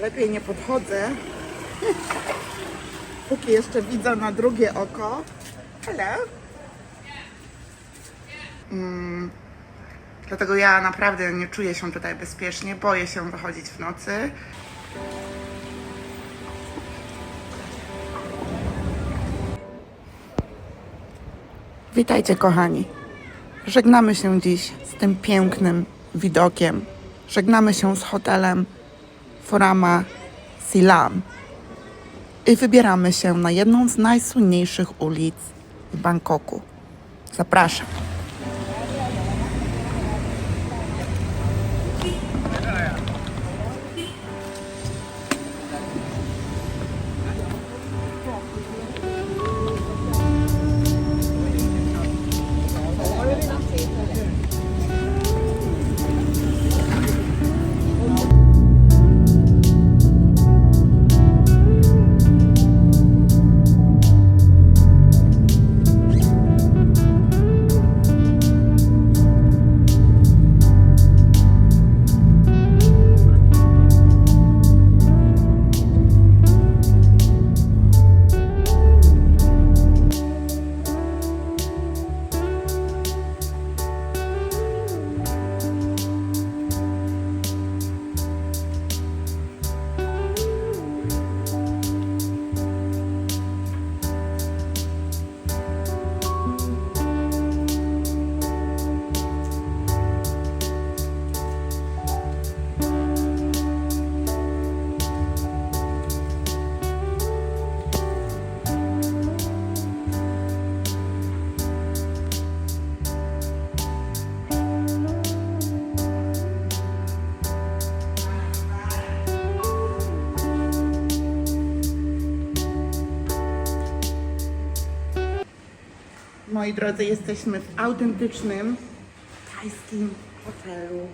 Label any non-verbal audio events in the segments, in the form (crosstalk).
Lepiej nie podchodzę. Póki jeszcze widzę na drugie oko. Hello. Mm, dlatego ja naprawdę nie czuję się tutaj bezpiecznie. Boję się wychodzić w nocy. Witajcie, kochani. Żegnamy się dziś z tym pięknym widokiem. Żegnamy się z hotelem Forama Silam. I wybieramy się na jedną z najsłynniejszych ulic w Bangkoku. Zapraszam. Moi drodzy, jesteśmy w autentycznym tajskim hotelu.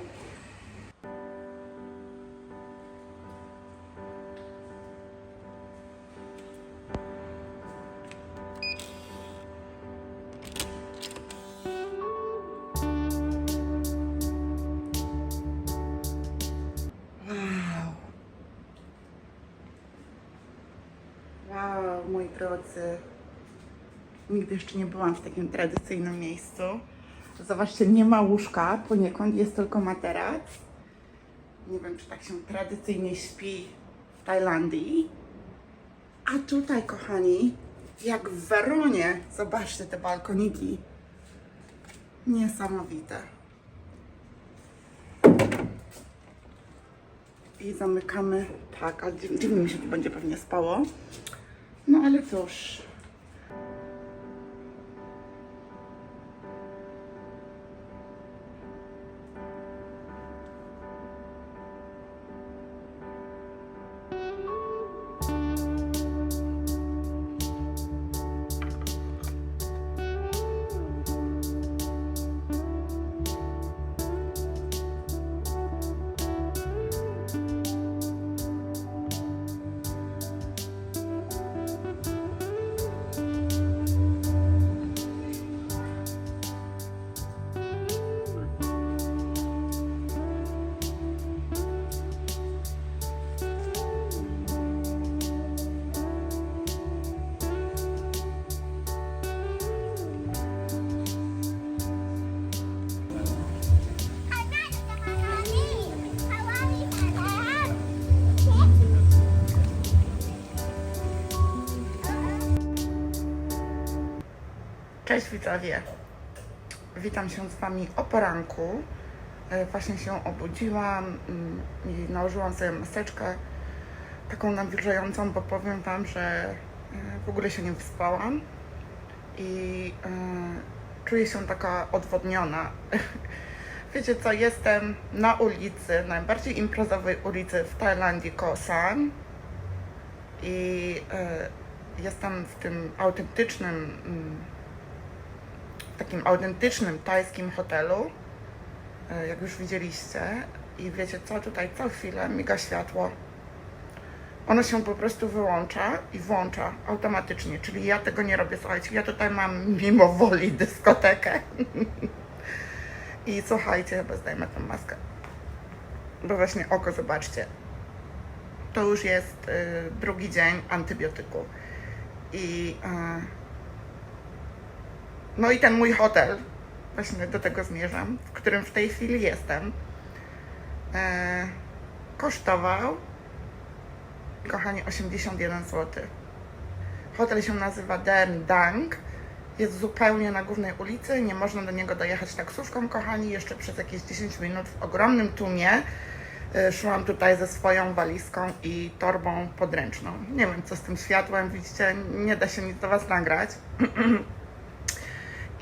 Nigdy jeszcze nie byłam w takim tradycyjnym miejscu. Zobaczcie, nie ma łóżka poniekąd, jest tylko materac. Nie wiem, czy tak się tradycyjnie śpi w Tajlandii. A tutaj, kochani, jak w Weronie, zobaczcie te balkoniki. Niesamowite. I zamykamy, tak, dziw- dziwnie mi się tu będzie pewnie spało. No ale cóż, Cześć widzowie. Witam się z Wami o poranku. E, Właśnie się obudziłam mm, i nałożyłam sobie maseczkę taką nawilżającą, bo powiem Wam, że e, w ogóle się nie wyspałam i e, czuję się taka odwodniona. (laughs) Wiecie co, jestem na ulicy, najbardziej imprezowej ulicy w Tajlandii, Koh San i jestem w tym autentycznym mm, takim autentycznym tajskim hotelu, e, jak już widzieliście. I wiecie co, tutaj co chwilę miga światło. Ono się po prostu wyłącza i włącza automatycznie, czyli ja tego nie robię, słuchajcie, ja tutaj mam mimo woli dyskotekę. (laughs) I słuchajcie, chyba zdejmę tą maskę. Bo właśnie oko, zobaczcie. to już jest y, drugi dzień antybiotyku. I y, no i ten mój hotel, właśnie do tego zmierzam, w którym w tej chwili jestem, e, kosztował, kochani, 81 zł. Hotel się nazywa Den Dang. Jest zupełnie na głównej ulicy, nie można do niego dojechać taksówką, kochani. Jeszcze przez jakieś 10 minut w ogromnym tłumie e, szłam tutaj ze swoją walizką i torbą podręczną. Nie wiem, co z tym światłem, widzicie, nie da się nic do Was nagrać. (clears throat)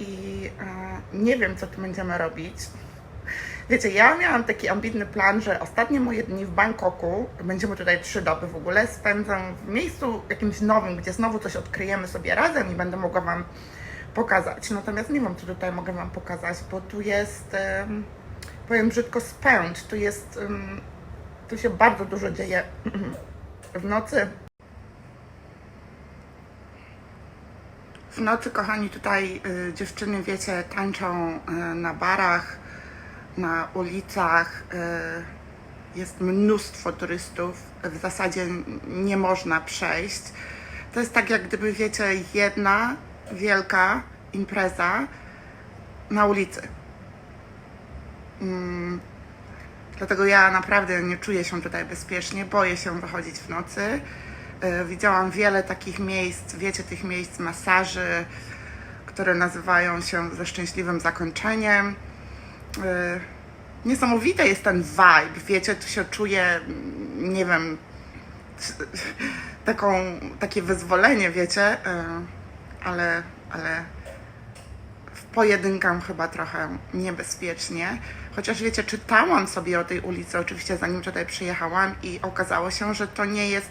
I e, nie wiem, co tu będziemy robić. Wiecie, ja miałam taki ambitny plan, że ostatnie moje dni w Bangkoku, będziemy tutaj trzy doby w ogóle, spędzę w miejscu jakimś nowym, gdzie znowu coś odkryjemy sobie razem i będę mogła Wam pokazać. Natomiast nie wiem, co tutaj mogę Wam pokazać, bo tu jest, em, powiem brzydko, spęd. Tu jest, tu się bardzo dużo dzieje w nocy. W nocy, kochani, tutaj y, dziewczyny, wiecie, tańczą y, na barach, na ulicach. Y, jest mnóstwo turystów. W zasadzie nie można przejść. To jest tak, jak gdyby, wiecie, jedna wielka impreza na ulicy. Mm, Dlatego ja naprawdę nie czuję się tutaj bezpiecznie, boję się wychodzić w nocy. E, Widziałam wiele takich miejsc, wiecie, tych miejsc masaży, które nazywają się ze szczęśliwym zakończeniem. E, Niesamowity jest ten vibe, wiecie, tu się czuję, mm, nie wiem, (laughs) taką, takie wyzwolenie, wiecie, e, ale, ale w pojedynkach chyba trochę niebezpiecznie. Chociaż wiecie, czytałam sobie o tej ulicy, oczywiście zanim tutaj przyjechałam, i okazało się, że to nie jest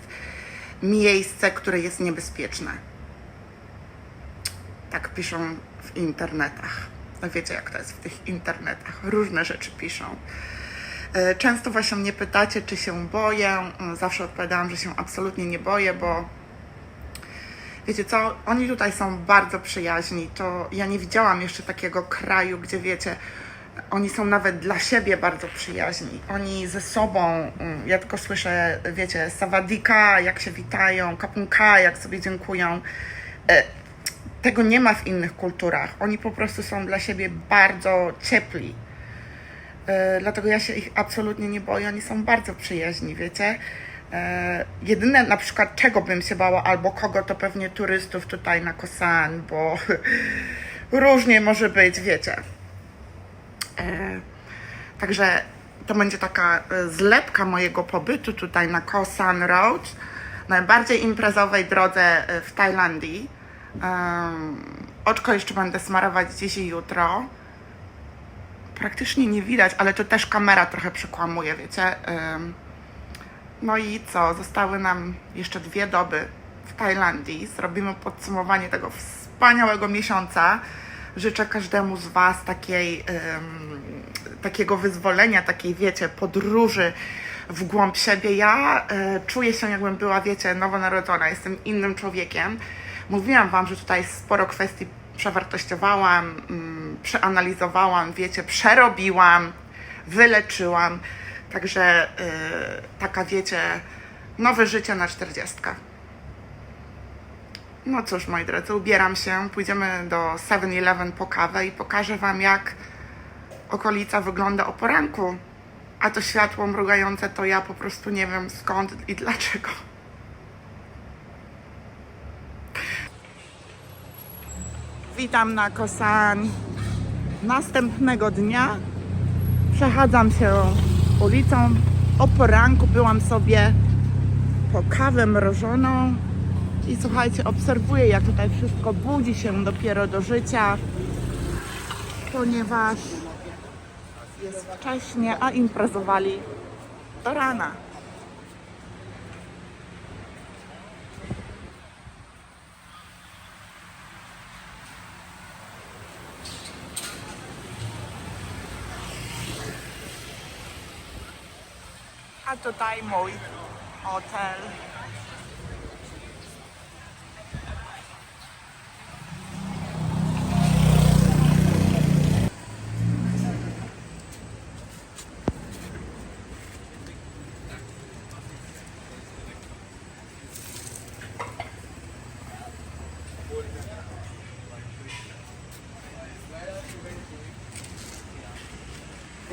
miejsce, które jest niebezpieczne. Tak piszą w internetach. No wiecie, jak to jest w tych internetach. Różne rzeczy piszą. E, Często właśnie mnie pytacie, czy się boję. Mm, Zawsze odpowiadałam, że się absolutnie nie boję, bo wiecie co, oni tutaj są bardzo przyjaźni. To ja nie widziałam jeszcze takiego kraju, gdzie wiecie, oni są nawet dla siebie bardzo przyjaźni. Oni ze sobą, mm, ja tylko słyszę, wiecie, sawadika, jak się witają, kapunka, jak sobie dziękują. E, Tego nie ma w innych kulturach. Oni po prostu są dla siebie bardzo ciepli. E, Dlatego ja się ich absolutnie nie boję. Oni są bardzo przyjaźni, wiecie. E, Jedyne na przykład czego bym się bała albo kogo, to pewnie turystów tutaj na Kosan, bo (laughs) różnie może być, wiecie. E, Także to będzie taka e, zlepka mojego pobytu tutaj na Koh San Road, najbardziej imprezowej drodze e, w Tajlandii. Oczko jeszcze będę smarować dziś i jutro. Praktycznie nie widać, ale to też kamera trochę przekłamuje, wiecie. No i co? Zostały nam jeszcze dwie doby w Tajlandii. Zrobimy podsumowanie tego wspaniałego miesiąca. Życzę każdemu z Was takiej, takiego wyzwolenia, takiej, wiecie, podróży w głąb siebie. Ja e, czuję się, jakbym była, wiecie, nowonarodzona. Jestem innym człowiekiem. Mówiłam Wam, że tutaj sporo kwestii przewartościowałam, mm, przeanalizowałam, wiecie, przerobiłam, wyleczyłam. Także y, taka, wiecie, nowe życie na czterdziestka. No cóż, moi drodzy, ubieram się, pójdziemy do 7-Eleven po kawę i pokażę Wam, jak okolica wygląda o poranku. A to światło mrugające to ja po prostu nie wiem skąd i dlaczego. Witam na Kosan następnego dnia. Przechadzam się ulicą. O poranku byłam sobie po kawę mrożoną i słuchajcie, obserwuję jak tutaj wszystko budzi się dopiero do życia, ponieważ jest wcześnie, a imprezowali do rana. A tutaj mój hotel.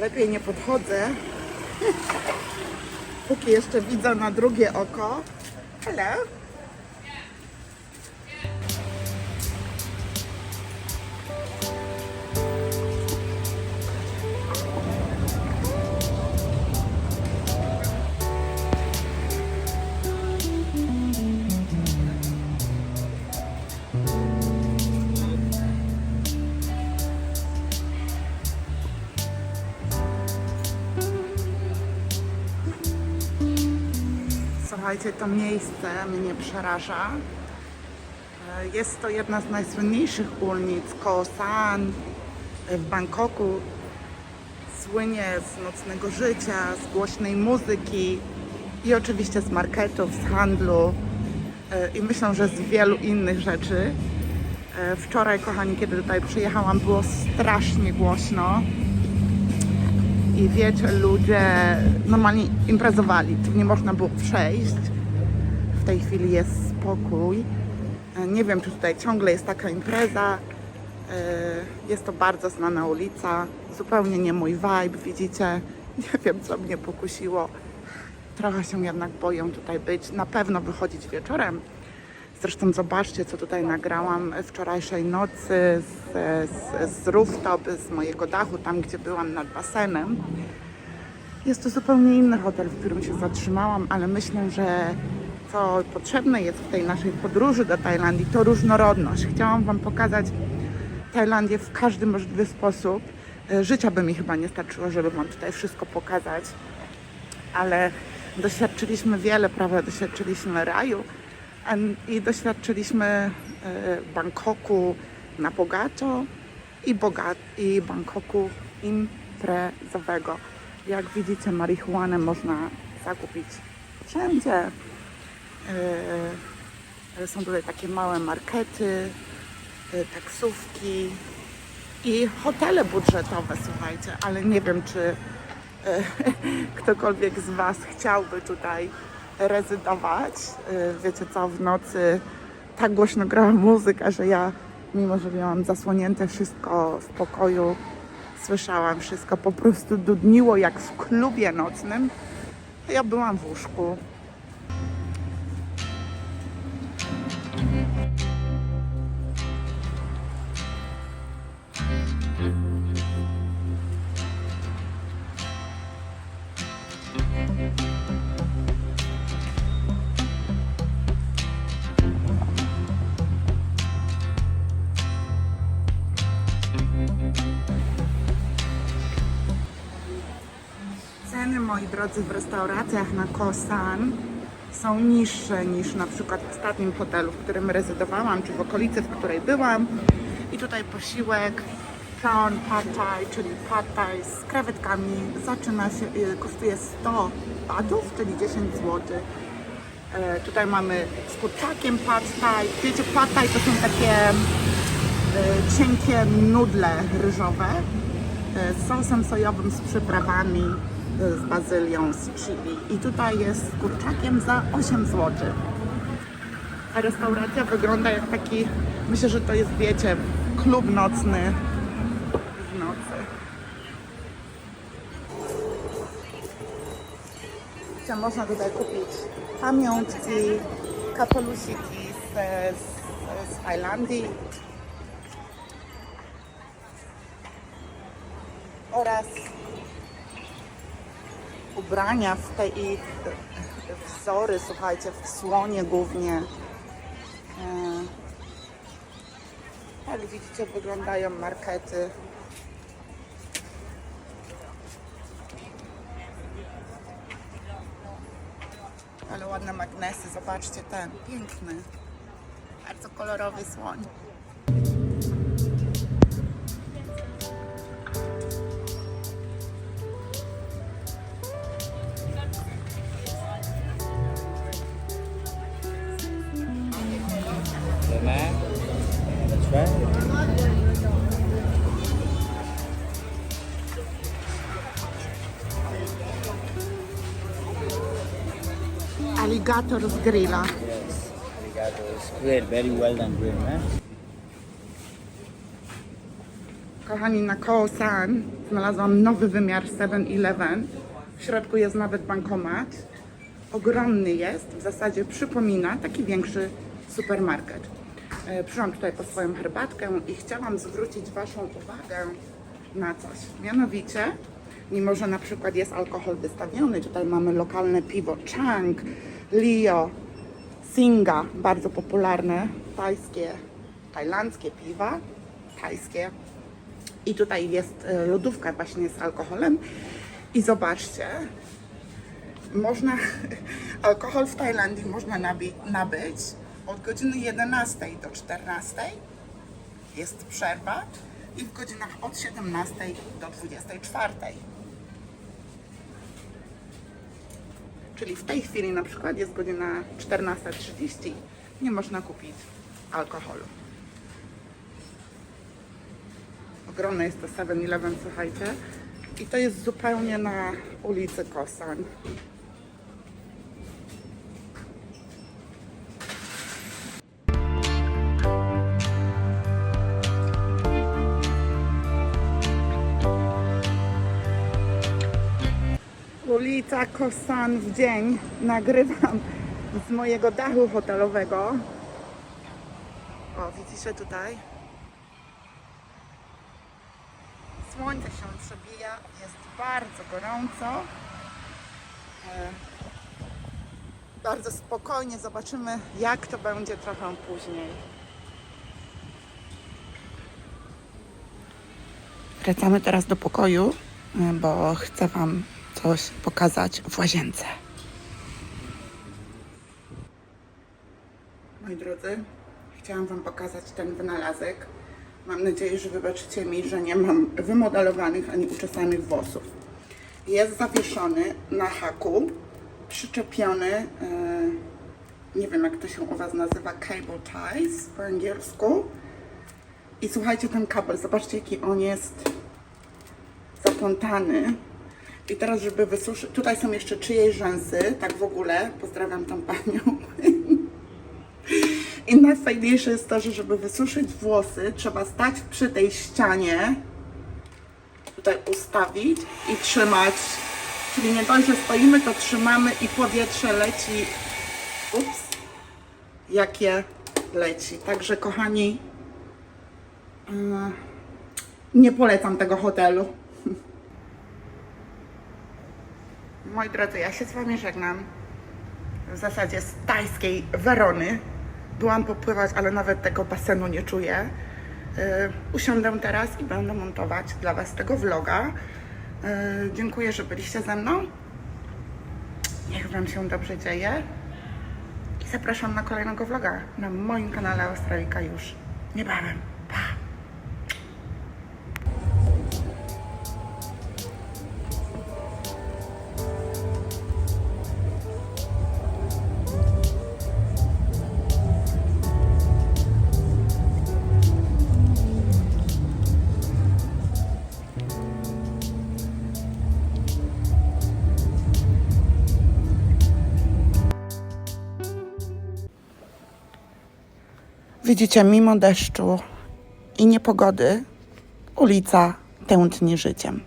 Lepiej nie podchodzę. Póki jeszcze widzę na drugie oko. Hello. Słuchajcie, to miejsce mnie przeraża. E, Jest to jedna z najsłynniejszych ulic Koh San w Bangkoku. Słynie z nocnego życia, z głośnej muzyki i oczywiście z marketów, z handlu e, i myślę, że z wielu innych rzeczy. E, Wczoraj, kochani, kiedy tutaj przyjechałam, było strasznie głośno. I wiecie, ludzie normalnie imprezowali, tu nie można było przejść. W tej chwili jest spokój. E, Nie wiem, czy tutaj ciągle jest taka impreza. E, Jest to bardzo znana ulica, zupełnie nie mój vibe, widzicie. (laughs) Nie wiem, co mnie pokusiło. Trochę się jednak boję tutaj być. Na pewno wychodzić wieczorem. Zresztą zobaczcie, co tutaj nagrałam wczorajszej nocy z, z, z rooftop, z mojego dachu, tam gdzie byłam nad basenem. Jest to zupełnie inny hotel, w którym się zatrzymałam, ale myślę, że co potrzebne jest w tej naszej podróży do Tajlandii, to różnorodność. Chciałam Wam pokazać Tajlandię w każdy możliwy sposób. Życia by mi chyba nie starczyło, żeby Wam tutaj wszystko pokazać, ale doświadczyliśmy wiele, prawda? Doświadczyliśmy raju i doświadczyliśmy e, Bangkoku na bogato i, i Bangkoku imprezowego. Jak widzicie, marihuanę można zakupić wszędzie. E, Są tutaj takie małe markety, e, taksówki i hotele budżetowe, słuchajcie, ale nie wiem, czy (laughs) ktokolwiek z Was chciałby tutaj rezydować. E, Wiecie co, w nocy tak głośno grała muzyka, że ja, mimo że miałam zasłonięte wszystko w pokoju, słyszałam wszystko, po prostu dudniło jak w klubie nocnym. Ja byłam w łóżku. Moi drodzy, w restauracjach na Kosan są niższe niż na przykład w ostatnim hotelu, w którym rezydowałam, czy w okolicy, w której byłam. I tutaj posiłek prawn pad thai, czyli pad thai z krewetkami, zaczyna się, y, kosztuje 100 batów, czyli 10 zł. E, tutaj mamy z kurczakiem pad thai. Wiecie, pad thai to są takie e, cienkie nudle ryżowe e, z sosem sojowym, z przyprawami, z bazylią, z chili. I tutaj jest z kurczakiem za 8 zł. A restauracja wygląda jak taki, myślę, że to jest, wiecie, klub nocny w nocy. Można tutaj kupić pamiątki, kapelusiki z, z, z Tajlandii oraz ubrania w te ich wzory, słuchajcie, w słonie głównie. E, Jak widzicie, wyglądają markety. Ale ładne magnesy, zobaczcie ten, piękny, bardzo kolorowy słoń. Alligator z grilla. Yes. Arigato. It's great. Very well done, great man. Kochani, na Koh San Znalazłam nowy wymiar 7-Eleven. W środku jest nawet bankomat. Ogromny jest, w zasadzie przypomina taki większy supermarket. E, Przyszłam tutaj po swoją herbatkę i chciałam zwrócić Waszą uwagę na coś. Mianowicie, mimo że na przykład jest alkohol wystawiony, tutaj mamy lokalne piwo Chang, Lio, Singa, bardzo popularne tajskie, tajlandzkie piwa, tajskie. I tutaj jest e, lodówka właśnie z alkoholem. I zobaczcie, można, (laughs) alkohol w Tajlandii można nabyć od godziny 11 do 14. Jest przerwa i w godzinach od 17 do 24. Czyli w tej chwili na przykład jest godzina 14.30. Nie można kupić alkoholu. Ogromne jest to 7-Eleven, słuchajcie. I to jest zupełnie na ulicy Kosan. Ulica Kosan w dzień. Nagrywam z mojego dachu hotelowego. O, widzicie tutaj? Słońce się przebija, jest bardzo gorąco. E, Bardzo spokojnie zobaczymy, jak to będzie trochę później. Wracamy teraz do pokoju, e, bo chcę Wam coś pokazać w łazience. Moi drodzy, chciałam Wam pokazać ten wynalazek. Mam nadzieję, że wybaczycie mi, że nie mam wymodelowanych ani uczesanych włosów. Jest zawieszony na haku, przyczepiony, e, nie wiem jak to się u Was nazywa, cable ties po angielsku. I słuchajcie, ten kabel, zobaczcie jaki on jest zaplątany. I teraz, żeby wysuszyć, tutaj są jeszcze czyjeś rzęsy, tak w ogóle, pozdrawiam tą panią. I najfajniejsze jest to, że żeby wysuszyć włosy, trzeba stać przy tej ścianie, tutaj ustawić i trzymać. Czyli nie dość, że stoimy, to trzymamy i powietrze leci. Ups, jakie leci. Także kochani, yy, nie polecam tego hotelu. Moi drodzy, ja się z Wami żegnam. W zasadzie z tajskiej Werony. Byłam popływać, ale nawet tego basenu nie czuję. Yy, usiądę teraz i będę montować dla Was tego vloga. Yy, dziękuję, że byliście ze mną. Niech Wam się dobrze dzieje. I zapraszam na kolejnego vloga na moim kanale Australika już niebawem. Widzicie, mimo deszczu i niepogody, ulica tętni życiem.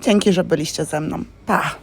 Dzięki, że byliście ze mną. Pa!